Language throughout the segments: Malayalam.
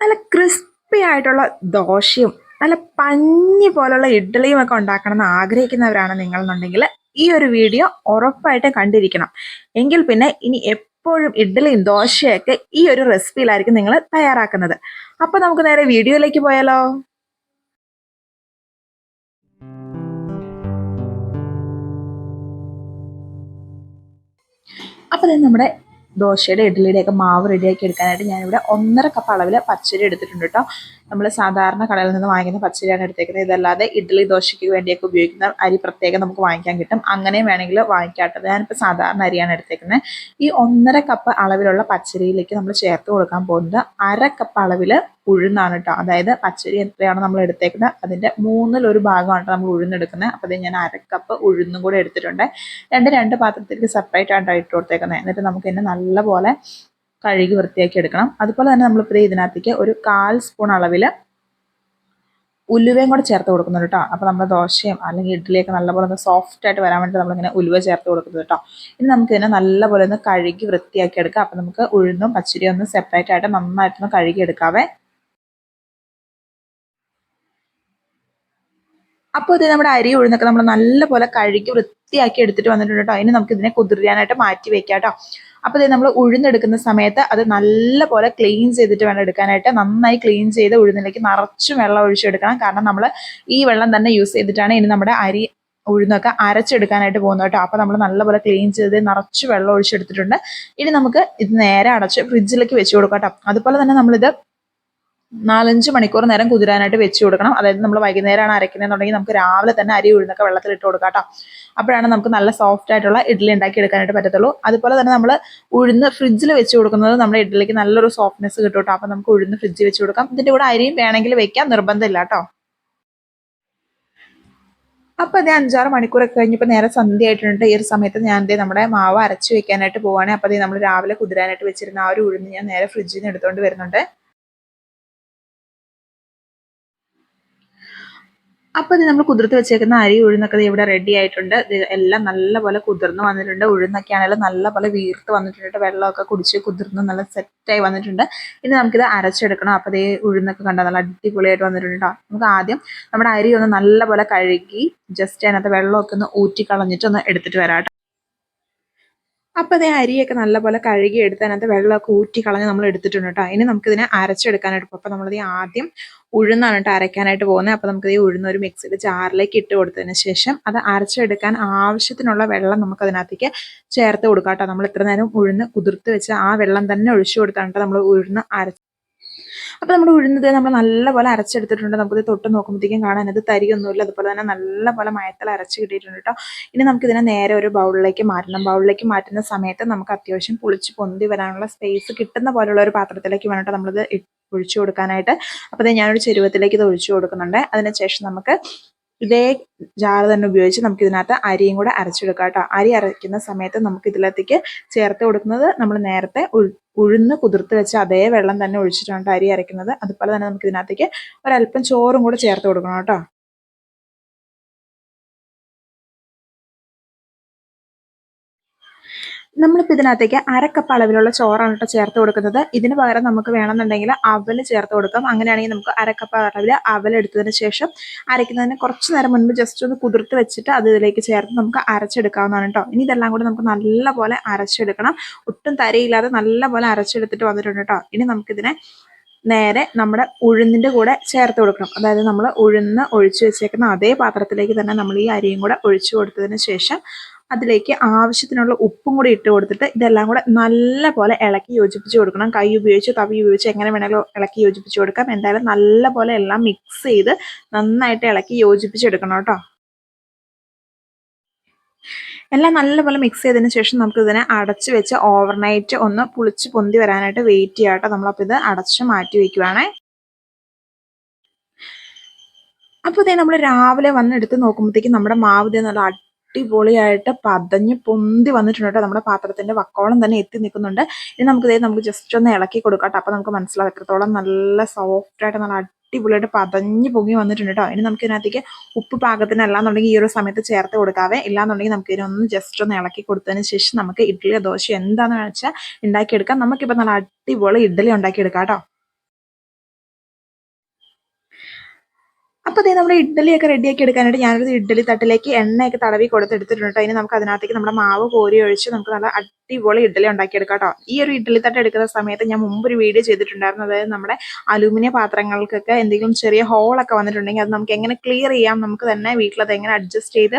നല്ല ക്രിസ്പി ആയിട്ടുള്ള ദോശയും നല്ല പഞ്ഞി പോലുള്ള ഇഡ്ഡലിയും ഒക്കെ ഉണ്ടാക്കണം എന്ന് ആഗ്രഹിക്കുന്നവരാണ് നിങ്ങളെന്നുണ്ടെങ്കിൽ ഈ ഒരു വീഡിയോ ഉറപ്പായിട്ടും കണ്ടിരിക്കണം. എങ്കിൽ പിന്നെ ഇനി എപ്പോഴും ഇഡ്ഡലിയും ദോശയൊക്കെ ഈ ഒരു റെസിപ്പിയിലായിരിക്കും നിങ്ങൾ തയ്യാറാക്കുന്നത്. അപ്പൊ നമുക്ക് നേരെ വീഡിയോയിലേക്ക് പോയാലോ? അപ്പോൾ നമ്മുടെ ദോശയുടെ ഇഡ്ഡലിയുടെ ഒക്കെ മാവ് റെഡിയാക്കി എടുക്കാനായിട്ട് ഞാനിവിടെ ഒന്നര കപ്പ് അളവിൽ പച്ചരി എടുത്തിട്ടുണ്ട് കേട്ടോ. നമ്മൾ സാധാരണ കടയിൽ നിന്ന് വാങ്ങിക്കുന്ന പച്ചരിയാണ് എടുത്തേക്കുന്നത്. ഇതല്ലാതെ ഇഡ്ഡലി ദോശയ്ക്ക് വേണ്ടിയൊക്കെ ഉപയോഗിക്കുന്ന അരി പ്രത്യേകം നമുക്ക് വാങ്ങിക്കാൻ കിട്ടും. അങ്ങനെ വേണമെങ്കിൽ വാങ്ങിക്കാട്ടത് ഞാനിപ്പോൾ സാധാരണ അരിയാണ് എടുത്തേക്കുന്നത്. ഈ ഒന്നര കപ്പ് അളവിലുള്ള പച്ചരിയിലേക്ക് നമ്മൾ ചേർത്ത് കൊടുക്കാൻ പോകുന്നത്. അര കപ്പ് അളവിൽ ഉഴുന്നാണ് കേട്ടോ അതായത് പച്ചരി എത്രയാണ് നമ്മൾ എടുത്തേക്കുന്നത് അതിന്റെ മൂന്നിൽ ഒരു ഭാഗമാണ് നമ്മൾ ഉഴുന്നെടുക്കുന്നത്. അപ്പോൾ അത് ഞാൻ അരക്കപ്പ് ഉഴുന്നും കൂടെ എടുത്തിട്ടുണ്ട്. രണ്ട് രണ്ട് പാത്രത്തിലേക്ക് സെപ്പറേറ്റ് ആയിട്ട് ഇട്ട് കൊടുത്തേക്കുന്നത്. എന്നിട്ട് നമുക്ക് തന്നെ നല്ലപോലെ കഴുകി വൃത്തിയാക്കി എടുക്കണം. അതുപോലെ തന്നെ നമ്മളിപ്പോൾ ഇതിനകത്തേക്ക് ഒരു കാൽ സ്പൂൺ അളവിൽ ഉലുവയും കൂടെ ചേർത്ത് കൊടുക്കുന്നുണ്ട് കേട്ടോ അപ്പോൾ നമ്മുടെ ദോശയും അല്ലെങ്കിൽ ഇഡ്ഡലിയൊക്കെ നല്ലപോലെ ഒന്ന് സോഫ്റ്റ് ആയിട്ട് വരാൻ വേണ്ടി നമ്മളിങ്ങനെ ഉലുവ ചേർത്ത് കൊടുക്കുന്നത് കേട്ടോ ഇനി നമുക്ക് ഇതിനെ നല്ലപോലെ ഒന്ന് കഴുകി വൃത്തിയാക്കി എടുക്കാം. അപ്പോൾ നമുക്ക് ഉഴുന്നും പച്ചരിയും ഒന്ന് സെപ്പറേറ്റ് ആയിട്ട് നന്നായിട്ടൊന്ന് കഴുകി എടുക്കാവേ. അപ്പോൾ ഇത് നമ്മുടെ അരി ഉഴുന്നൊക്കെ നമ്മൾ നല്ലപോലെ കഴുകി വൃത്തിയാക്കി എടുത്തിട്ട് വന്നിട്ടുണ്ട് കേട്ടോ. അതിന് നമുക്ക് ഇതിനെ കുതിരാനായിട്ട് മാറ്റി വെക്കാം കേട്ടോ. അപ്പോൾ ഇത് നമ്മൾ ഉഴുന്നെടുക്കുന്ന സമയത്ത് അത് നല്ലപോലെ ക്ലീൻ ചെയ്തിട്ട് വേണം എടുക്കാനായിട്ട്. നന്നായി ക്ലീൻ ചെയ്ത് ഉഴുന്നിലേക്ക് നിറച്ചും വെള്ളം ഒഴിച്ചെടുക്കണം കാരണം നമ്മൾ ഈ വെള്ളം തന്നെ യൂസ് ചെയ്തിട്ടാണ് ഇനി നമ്മുടെ അരി ഉഴുന്നൊക്കെ അരച്ചെടുക്കാനായിട്ട് പോകുന്നത് കേട്ടോ. അപ്പോൾ നമ്മൾ നല്ലപോലെ ക്ലീൻ ചെയ്ത് നിറച്ച് വെള്ളം ഒഴിച്ചെടുത്തിട്ടുണ്ട്. ഇനി നമുക്ക് ഇത് നേരെ അടച്ച് ഫ്രിഡ്ജിലേക്ക് വെച്ച് കൊടുക്കാം കേട്ടോ. അതുപോലെ തന്നെ നമ്മളിത് നാലഞ്ച് മണിക്കൂർ നേരം കുതിരാനായിട്ട് വെച്ച് കൊടുക്കണം. അതായത് നമ്മൾ വൈകുന്നേരമാണ് അരയ്ക്കുന്നതെന്നുണ്ടെങ്കിൽ നമുക്ക് രാവിലെ തന്നെ അരി ഉഴുന്നൊക്കെ വെള്ളത്തിൽ ഇട്ട് കൊടുക്കാം കേട്ടോ. അപ്പോഴാണ് നമുക്ക് നല്ല സോഫ്റ്റ് ആയിട്ടുള്ള ഇഡ്ഡലി ഉണ്ടാക്കി എടുക്കാനായിട്ട് പറ്റത്തുള്ളൂ. അതുപോലെ തന്നെ നമ്മൾ ഉഴുന്ന് ഫ്രിഡ്ജിൽ വെച്ച് കൊടുക്കുന്നത് നമ്മുടെ ഇഡ്ഡലിക്ക് നല്ലൊരു സോഫ്റ്റ്നെസ് കിട്ടും കേട്ടോ. അപ്പം നമുക്ക് ഉഴുന്ന് ഫ്രിഡ്ജിൽ വെച്ച് കൊടുക്കാം. ഇതിന്റെ കൂടെ അരിയും വേണമെങ്കിൽ വെക്കാം. നിർബന്ധമില്ല കേട്ടോ. അപ്പോൾ അതേ അഞ്ചാറ് മണിക്കൂറൊക്കെ കഴിഞ്ഞപ്പോൾ നേരെ സന്ധ്യ ആയിട്ടുണ്ട് ഈ ഒരു സമയത്ത് ഞാൻ എന്തേ നമ്മുടെ മാവ് അരച്ച് വെക്കാനായിട്ട് പോവുകയാണെങ്കിൽ അപ്പോൾ അതേ നമ്മൾ രാവിലെ കുതിരാനായിട്ട് വെച്ചിരുന്ന ആ ഒരു ഉഴുന്ന് ഞാൻ നേരെ ഫ്രിഡ്ജിൽ നിന്ന് എടുത്തുകൊണ്ട് വരുന്നുണ്ട്. അപ്പോൾ ഇത് നമ്മൾ കുതിർത്ത് വെച്ചേക്കുന്ന അരി ഉഴുന്നൊക്കെ ഇവിടെ റെഡി ആയിട്ടുണ്ട്. എല്ലാം നല്ലപോലെ കുതിർന്ന് വന്നിട്ടുണ്ട്. ഉഴുന്നൊക്കെ ആണെങ്കിലും നല്ലപോലെ വീർത്ത് വന്നിട്ടുണ്ട് വെള്ളമൊക്കെ കുടിച്ച് കുതിർന്ന് നല്ല സെറ്റായി വന്നിട്ടുണ്ട്. ഇനി നമുക്കിത് അരച്ചെടുക്കണം. അപ്പോൾ ഇതേ ഉഴുന്നൊക്കെ കണ്ടാൽ നല്ല അടിപൊളിയായിട്ട് വന്നിട്ടുണ്ട് നമുക്ക് ആദ്യം നമ്മുടെ അരി ഒന്ന് നല്ലപോലെ കഴുകി ജസ്റ്റ് അതിനകത്ത് വെള്ളമൊക്കെ ഒന്ന് ഊറ്റി കളഞ്ഞിട്ട് ഒന്ന് എടുത്തിട്ട് വരാം അപ്പോൾ അതേ അരിയൊക്കെ നല്ലപോലെ കഴുകി എടുത്ത് അതിനകത്ത് വെള്ളമൊക്കെ ഊറ്റി കളഞ്ഞ് നമ്മൾ എടുത്തിട്ടുണ്ട് കേട്ടോ ഇനി നമുക്കിതിനെ അരച്ചെടുക്കാനായിട്ട് അപ്പോൾ നമ്മളത് ആദ്യം ഉഴുന്നാണ് കേട്ടോ അരയ്ക്കാനായിട്ട് പോകുന്നത്. അപ്പോൾ നമുക്ക് ഈ ഉഴുന്ന ഒരു മിക്സിയുടെ ജാറിലേക്ക് ഇട്ട് കൊടുത്തതിന് ശേഷം അത് അരച്ചെടുക്കാൻ ആവശ്യത്തിനുള്ള വെള്ളം നമുക്ക് അതിനകത്തേക്ക് ചേർത്ത് കൊടുക്കാം കേട്ടോ നമ്മൾ ഇത്ര നേരം ഉഴുന്ന് കുതിർത്ത് വെച്ച് ആ വെള്ളം തന്നെ ഒഴിച്ചു കൊടുത്താണ് നമ്മൾ ഉഴുന്ന് അരച്ച് അപ്പോൾ നമ്മൾ ഉഴുന്നത് നമ്മൾ നല്ലപോലെ അരച്ചെടുത്തിട്ടുണ്ട്. നമുക്കിത് തൊട്ട് നോക്കുമ്പോഴത്തേക്കും കാണാൻ അത് തരിയൊന്നുമില്ല. അതുപോലെ തന്നെ നല്ലപോലെ മയത്തിൽ അരച്ച് കിട്ടിയിട്ടുണ്ട് കേട്ടോ. ഇനി നമുക്കിതിനെ നേരെ ഒരു ബൗളിലേക്ക് മാറ്റണം. ബൗളിലേക്ക് മാറ്റുന്ന സമയത്ത് നമുക്ക് അത്യാവശ്യം പുളിച്ച് പൊന്തി വരാനുള്ള സ്പേസ് കിട്ടുന്ന പോലുള്ള ഒരു പാത്രത്തിലേക്ക് വേണം നമ്മളിത് ഒഴിച്ചു കൊടുക്കാനായിട്ട്. അപ്പോൾ ഞാനൊരു ചെരുവത്തിലേക്ക് ഇത് ഒഴിച്ചു കൊടുക്കുന്നുണ്ട്. അതിനുശേഷം നമുക്ക് ഇതേ ജാർ തന്നെ ഉപയോഗിച്ച് നമുക്ക് ഇതിനകത്ത് അരിയും കൂടെ അരച്ചെടുക്കാം കേട്ടോ. അരി അരയ്ക്കുന്ന സമയത്ത് നമുക്ക് ഇതിലത്തേക്ക് ചേർത്ത് കൊടുക്കുന്നത് നമ്മൾ നേരത്തെ ഉഴുന്ന് കുതിർത്ത് വെച്ച അതേ വെള്ളം തന്നെ ഒഴിച്ചിട്ടാണ് അരി അരയ്ക്കുന്നത്. അതുപോലെ തന്നെ നമുക്ക് ഇതിനകത്തേക്ക് ഒരല്പം ചോറും കൂടെ ചേർത്ത് കൊടുക്കണം കേട്ടോ. നമ്മളിപ്പോൾ ഇതിനകത്തേക്ക് അരക്കപ്പ് അളവിലുള്ള ചോറാണ് കേട്ടോ ചേർത്ത് കൊടുക്കുന്നത്. ഇതിന് പകരം നമുക്ക് വേണമെന്നുണ്ടെങ്കിൽ അവൽ ചേർത്ത് കൊടുക്കാം. അങ്ങനെയാണെങ്കിൽ നമുക്ക് അരക്കപ്പ് അളവിൽ അവൽ എടുത്തതിന് ശേഷം അരയ്ക്കുന്നതിന് കുറച്ച് നേരം മുൻപ് ജസ്റ്റ് ഒന്ന് കുതിർത്ത് വെച്ചിട്ട് അത് ഇതിലേക്ക് ചേർത്ത് നമുക്ക് അരച്ചെടുക്കാവുന്നതാണ് കേട്ടോ. ഇനി ഇതെല്ലാം കൂടി നമുക്ക് നല്ലപോലെ അരച്ചെടുക്കണം. ഒട്ടും തരയില്ലാതെ നല്ലപോലെ അരച്ചെടുത്തിട്ട് വന്നിട്ടുണ്ട് കേട്ടോ. ഇനി നമുക്കിതിനെ നേരെ നമ്മുടെ ഉഴുന്നിന്റെ കൂടെ ചേർത്ത് കൊടുക്കണം. അതായത് നമ്മൾ ഉഴുന്ന് ഒഴിച്ചു വെച്ചേക്കുന്ന അതേ പാത്രത്തിലേക്ക് തന്നെ നമ്മൾ ഈ അരിയും കൂടെ ഒഴിച്ചു കൊടുത്തതിന് ശേഷം അതിലേക്ക് ആവശ്യത്തിനുള്ള ഉപ്പും കൂടി ഇട്ട് കൊടുത്തിട്ട് ഇതെല്ലാം കൂടെ നല്ല പോലെ ഇളക്കി യോജിപ്പിച്ച് കൊടുക്കണം. കൈ ഉപയോഗിച്ച് തവി ഉപയോഗിച്ച് എങ്ങനെ വേണമെങ്കിലും ഇളക്കി യോജിപ്പിച്ച് കൊടുക്കാം. എന്തായാലും നല്ല പോലെ എല്ലാം മിക്സ് ചെയ്ത് നന്നായിട്ട് ഇളക്കി യോജിപ്പിച്ചെടുക്കണം കേട്ടോ. എല്ലാം നല്ലപോലെ മിക്സ് ചെയ്തതിന് ശേഷം നമുക്ക് ഇതിനെ അടച്ച് വെച്ച് ഓവർനൈറ്റ് ഒന്ന് പുളിച്ച് പൊന്തി വരാനായിട്ട് വെയിറ്റ് ചെയ്യാം കേട്ടോ. നമ്മളപ്പോൾ ഇത് അടച്ച് മാറ്റി വയ്ക്കുവാണേ അപ്പോൾ ഇതേ നമ്മൾ രാവിലെ വന്ന് എടുത്ത് നോക്കുമ്പോഴത്തേക്കും നമ്മുടെ മാവ് ഇതേ നല്ല അടിപൊളിയായിട്ട് പതഞ്ഞ് പൊന്തി വന്നിട്ടുണ്ട് കേട്ടോ. നമ്മുടെ പാത്രത്തിന്റെ വക്കോളം തന്നെ എത്തി നിൽക്കുന്നുണ്ട്. ഇനി നമുക്ക് ഇതേ നമുക്ക് ജസ്റ്റ് ഒന്ന് ഇളക്കി കൊടുക്കാം അപ്പോൾ നമുക്ക് മനസ്സിലാവും എത്രത്തോളം നല്ല സോഫ്റ്റ് ആയിട്ട് നല്ല അടിപൊളിയായിട്ട് പതഞ്ഞ് പൊങ്ങി വന്നിട്ടുണ്ട് കേട്ടോ. ഇനി നമുക്ക് ഇതിനകത്തേക്ക് ഉപ്പ് പാകത്തിന് അല്ലാന്നുണ്ടെങ്കിൽ ഈ ഒരു സമയത്ത് ചേർത്ത് കൊടുക്കാവേ. ഇല്ലാന്നുണ്ടെങ്കിൽ നമുക്ക് ഇതിനൊന്ന് ജസ്റ്റ് ഒന്ന് ഇളക്കി കൊടുത്തതിന് ശേഷം നമുക്ക് ഇഡ്ഡലിയോ ദോശ എന്താണെന്ന് വെച്ചാൽ ഉണ്ടാക്കിയെടുക്കാം. നമുക്കിപ്പോൾ നല്ല അടിപൊളി ഇഡ്ഡലി ഉണ്ടാക്കിയെടുക്കാം കേട്ടോ. അപ്പോൾ അതേ നമ്മുടെ ഇഡ്ഡലിയൊക്കെ റെഡിയാക്കി എടുക്കാനായിട്ട് ഞാനൊരു ഇഡ്ഡലി തട്ടിലേക്ക് എണ്ണയൊക്കെ തടവി കൊടുത്തെടുത്തിട്ടുണ്ട് ഇനി നമുക്ക് അതിനകത്തേക്ക് നമ്മുടെ മാവ് കോരി ഒഴിച്ച് നമുക്ക് നല്ല അടിപൊളി ഇഡ്ഡലി ഉണ്ടാക്കിയെടുക്കാം കേട്ടോ. ഈ ഒരു ഇഡ്ഡലി തട്ട് എടുക്കുന്ന സമയത്ത് ഞാൻ മുമ്പ് ഒരു വീഡിയോ ചെയ്തിട്ടുണ്ടായിരുന്നു. അതായത് നമ്മുടെ അലൂമിനിയം പാത്രങ്ങൾക്കൊക്കെ എന്തെങ്കിലും ചെറിയ ഹോളൊക്കെ വന്നിട്ടുണ്ടെങ്കിൽ അത് നമുക്ക് എങ്ങനെ ക്ലിയർ ചെയ്യാം നമുക്ക് തന്നെ വീട്ടിലത് എങ്ങനെ അഡ്ജസ്റ്റ് ചെയ്ത്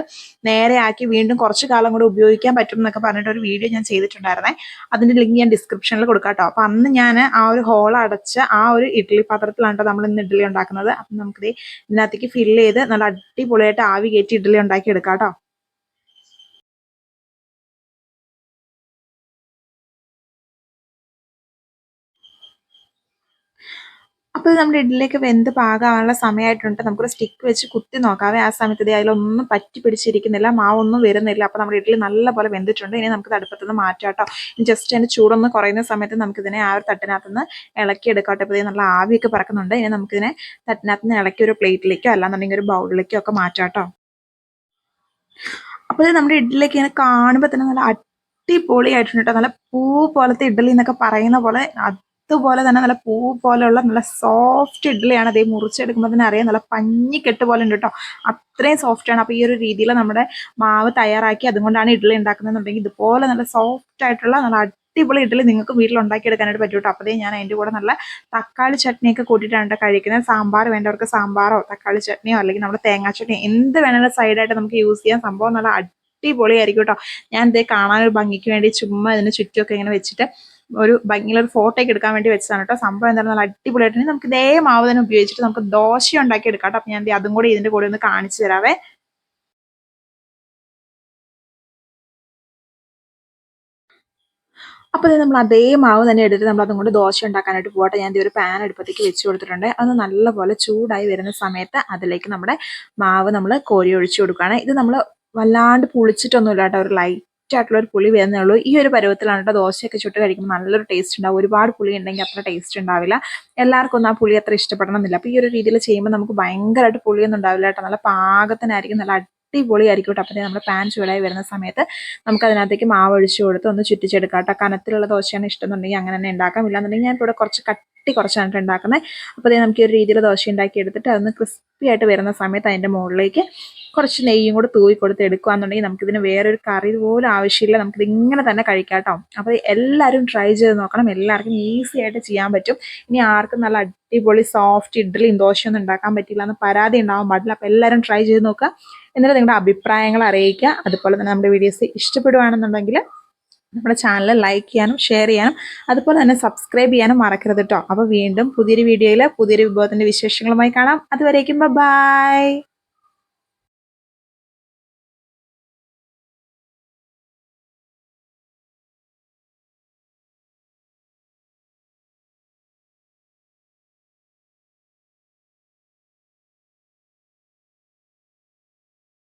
നേരെയാക്കി വീണ്ടും കുറച്ച് കാലം കൂടെ ഉപയോഗിക്കാൻ പറ്റും എന്നൊക്കെ പറഞ്ഞിട്ട് ഒരു വീഡിയോ ഞാൻ ചെയ്തിട്ടുണ്ടായിരുന്നേ. അതിന്റെ ലിങ്ക് ഞാൻ ഡിസ്ക്രിപ്ഷനിൽ കൊടുക്കാം കേട്ടോ. അപ്പൊ അന്ന് ഞാൻ ആ ഒരു ഹോൾ അടച്ച് ആ ഒരു ഇഡ്ഡലി പാത്രത്തിലാണ് നമ്മൾ ഇന്ന് ഇഡ്ഡലി ഉണ്ടാക്കുന്നത്. അപ്പം നമുക്കിത് ഇതിനകത്തേക്ക് ഫില്ല് ചെയ്ത് നല്ല അടിപൊളിയായിട്ട് ആവി കയറ്റി ഇഡ്ഡലി ഉണ്ടാക്കി എടുക്കാം കേട്ടോ ഇത് നമ്മുടെ ഇഡ്ഡലിയൊക്കെ വെന്ത് പാകാനുള്ള സമയമായിട്ടുണ്ട് നമുക്കൊരു സ്റ്റിക്ക് വെച്ച് കുത്തി നോക്കാവേ ആ സമയത്ത് ഇത് അതിലൊന്നും പറ്റി പിടിച്ചിരിക്കുന്നില്ല. മാവൊന്നും വരുന്നില്ല. അപ്പോൾ നമ്മുടെ ഇഡ്ഡലി നല്ലപോലെ വെന്തിട്ടുണ്ട്. ഇനി നമുക്ക് അടുപ്പത്ത് നിന്ന് മാറ്റാം കേട്ടോ. ജസ്റ്റ് അതിന്റെ ചൂടൊന്ന് കുറയുന്ന സമയത്ത് നമുക്കിതിനെ ആ ഒരു തട്ടിനകത്ത് നിന്ന് ഇളക്കി എടുക്കാട്ടെ കേട്ടോ. ഇപ്പോൾ നല്ല ആവിയൊക്കെ പറക്കുന്നുണ്ട്. ഇനി നമുക്കിതിനെ തട്ടിനകത്ത് നിന്ന് ഇളക്കി ഒരു പ്ലേറ്റിലേക്കോ അല്ലാന്നുണ്ടെങ്കിൽ ഒരു ബൗളിലേക്കോ ഒക്കെ മാറ്റാം കേട്ടോ. അപ്പോൾ നമ്മുടെ ഇഡ്ഡലിയൊക്കെ ഇങ്ങനെ കാണുമ്പോൾ തന്നെ നല്ല അടിപൊളിയായിട്ടുണ്ട് കേട്ടോ. നല്ല പൂ പോലത്തെ ഇഡ്ഡലി എന്നൊക്കെ പറയുന്ന പോലെ അതുപോലെ തന്നെ നല്ല പൂ പോലെയുള്ള നല്ല സോഫ്റ്റ് ഇഡ്ഡലിയാണ് അതേ മുറിച്ചെടുക്കുമ്പോൾ തന്നെ അറിയാം. നല്ല പഞ്ഞിക്കെട്ട് പോലെ ഉണ്ട് കേട്ടോ അത്രയും സോഫ്റ്റ് ആണ്. അപ്പോൾ ഈ ഒരു രീതിയിൽ നമ്മുടെ മാവ് തയ്യാറാക്കി അതുകൊണ്ടാണ് ഇഡ്ഡലി ഉണ്ടാക്കുന്നതെന്നുണ്ടെങ്കിൽ ഇതുപോലെ നല്ല സോഫ്റ്റ് ആയിട്ടുള്ള നല്ല അടിപൊളി ഇഡ്ഡലി നിങ്ങൾക്ക് വീട്ടിൽ ഉണ്ടാക്കിയെടുക്കാനായിട്ട് പറ്റും കേട്ടോ അപ്പോൾ ഞാൻ അതിന്റെ കൂടെ നല്ല തക്കാളി ചട്നിയൊക്കെ കൂട്ടിയിട്ടാണ് കേട്ടോ കഴിക്കുന്നത്. സാമ്പാർ വേണ്ടവർക്ക് സാമ്പാറോ തക്കാളി ചട്നിയോ അല്ലെങ്കിൽ നമ്മുടെ തേങ്ങാ ചട്നിയോ എന്ത് വേണമെങ്കിലും സൈഡായിട്ട് നമുക്ക് യൂസ് ചെയ്യാൻ സംഭവം നല്ല അടിപൊളിയായിരിക്കും കേട്ടോ ഞാൻ ഇതേ കാണാൻ ഒരു ഭംഗിക്ക് വേണ്ടി ചുമ്മാ ഇതിന് ചുറ്റുമൊക്കെ ഇങ്ങനെ വെച്ചിട്ട് ഒരു ഭംഗിയുള്ള ഒരു ഫോട്ടോയ്ക്ക് എടുക്കാൻ വേണ്ടി വെച്ചതാണ് കേട്ടോ. സംഭവം എന്തായാലും നല്ല അടിപൊളിയായിട്ട് നമുക്ക് ഇതേ മാവ് തന്നെ ഉപയോഗിച്ചിട്ട് നമുക്ക് ദോശ ഉണ്ടാക്കി എടുക്കാം കേട്ടോ. അപ്പം ഞാൻ അതും കൂടി ഇതിന്റെ കൂടെ ഒന്ന് കാണിച്ചു തരാവേ. അപ്പോൾ നമ്മൾ അതേ മാവ് തന്നെ എടുത്തിട്ട് നമ്മൾ അതും കൊണ്ട് ദോശ ഉണ്ടാക്കാനായിട്ട് പോകട്ടെ ഞാൻ ഒരു പാൻ എടുപ്പത്തേക്ക് വെച്ച് കൊടുത്തിട്ടുണ്ട്. അത് നല്ലപോലെ ചൂടായി വരുന്ന സമയത്ത് അതിലേക്ക് നമ്മുടെ മാവ് നമ്മൾ കോരി ഒഴിച്ചു കൊടുക്കുകയാണ്. ഇത് നമ്മൾ വല്ലാണ്ട് പുളിച്ചിട്ടൊന്നുമില്ല കേട്ടോ. ഒരു ലൈറ്റ് ആയിട്ടുള്ള ഒരു പുളി വരുന്നേ ഉള്ളൂ ഈ ഒരു പരുവത്തിലാണ് കേട്ടോ ദോശയൊക്കെ ചുട്ട് കഴിക്കുമ്പോൾ നല്ലൊരു ടേസ്റ്റ് ഉണ്ടാവും. ഒരുപാട് പുളി ഉണ്ടെങ്കിൽ അത്ര ടേസ്റ്റ് ഉണ്ടാവില്ല. എല്ലാവർക്കും ഒന്നും ആ പുളി അത്ര ഇഷ്ടപ്പെടണമെന്നില്ല. അപ്പോൾ ഈ ഒരു രീതിയിൽ ചെയ്യുമ്പോൾ നമുക്ക് ഭയങ്കരമായിട്ട് പുളിയൊന്നും ഉണ്ടാവില്ല കേട്ടോ നല്ല പാകത്തിനായിരിക്കും നല്ല അടിപൊളിയായിരിക്കും കേട്ടോ അപ്പം നമ്മൾ പാൻ ചൂടായി വരുന്ന സമയത്ത് നമുക്ക് അതിനകത്തേക്ക് മാവ് ഒഴിച്ചു കൊടുത്ത് ഒന്ന് ചുറ്റിച്ചെടുക്കാം കേട്ടോ കനത്തിലുള്ള ദോശയാണ് ഇഷ്ടം എന്നുണ്ടെങ്കിൽ അങ്ങനെ തന്നെ ഉണ്ടാക്കാം. ഇല്ലാന്നുണ്ടെങ്കിൽ ഞാൻ ഇവിടെ കുറച്ച് കട്ടി കുറച്ചാണ് ഉണ്ടാക്കുന്നത്. അപ്പോൾ നമുക്ക് ഈ ഒരു രീതിയിൽ ദോശ ഉണ്ടാക്കി എടുത്തിട്ട് അതൊന്ന് ക്രിസ്പി ആയിട്ട് വരുന്ന സമയത്ത് അതിന്റെ മുകളിലേക്ക് കുറച്ച് നെയ്യും കൂടെ തൂവി കൊടുത്ത് എടുക്കുകയാണെന്നുണ്ടെങ്കിൽ നമുക്കിതിന് വേറൊരു കറി പോലും ആവശ്യമില്ല. നമുക്കിത് ഇങ്ങനെ തന്നെ കഴിക്കാം കേട്ടോ അപ്പോൾ എല്ലാവരും ട്രൈ ചെയ്ത് നോക്കണം. എല്ലാവർക്കും ഈസി ആയിട്ട് ചെയ്യാൻ പറ്റും. ഇനി ആർക്കും നല്ല അടിപൊളി സോഫ്റ്റ് ഇഡ്ഡലിയും ദോശയൊന്നും ഉണ്ടാക്കാൻ പറ്റില്ല എന്ന് പരാതി ഉണ്ടാവാൻ പാടില്ല. അപ്പോൾ എല്ലാവരും ട്രൈ ചെയ്ത് നോക്കുക. എന്നിട്ട് നിങ്ങളുടെ അഭിപ്രായങ്ങൾ അറിയിക്കുക. അതുപോലെ തന്നെ നമ്മുടെ വീഡിയോസ് ഇഷ്ടപ്പെടുകയാണെന്നുണ്ടെങ്കിൽ നമ്മുടെ ചാനൽ ലൈക്ക് ചെയ്യാനും ഷെയർ ചെയ്യാനും അതുപോലെ തന്നെ സബ്സ്ക്രൈബ് ചെയ്യാനും മറക്കരുത് കേട്ടോ അപ്പോൾ വീണ്ടും പുതിയൊരു വീഡിയോയിൽ പുതിയൊരു വിഭവത്തിന്റെ വിശേഷങ്ങളുമായി കാണാം. അതുവരേക്കും ബൈ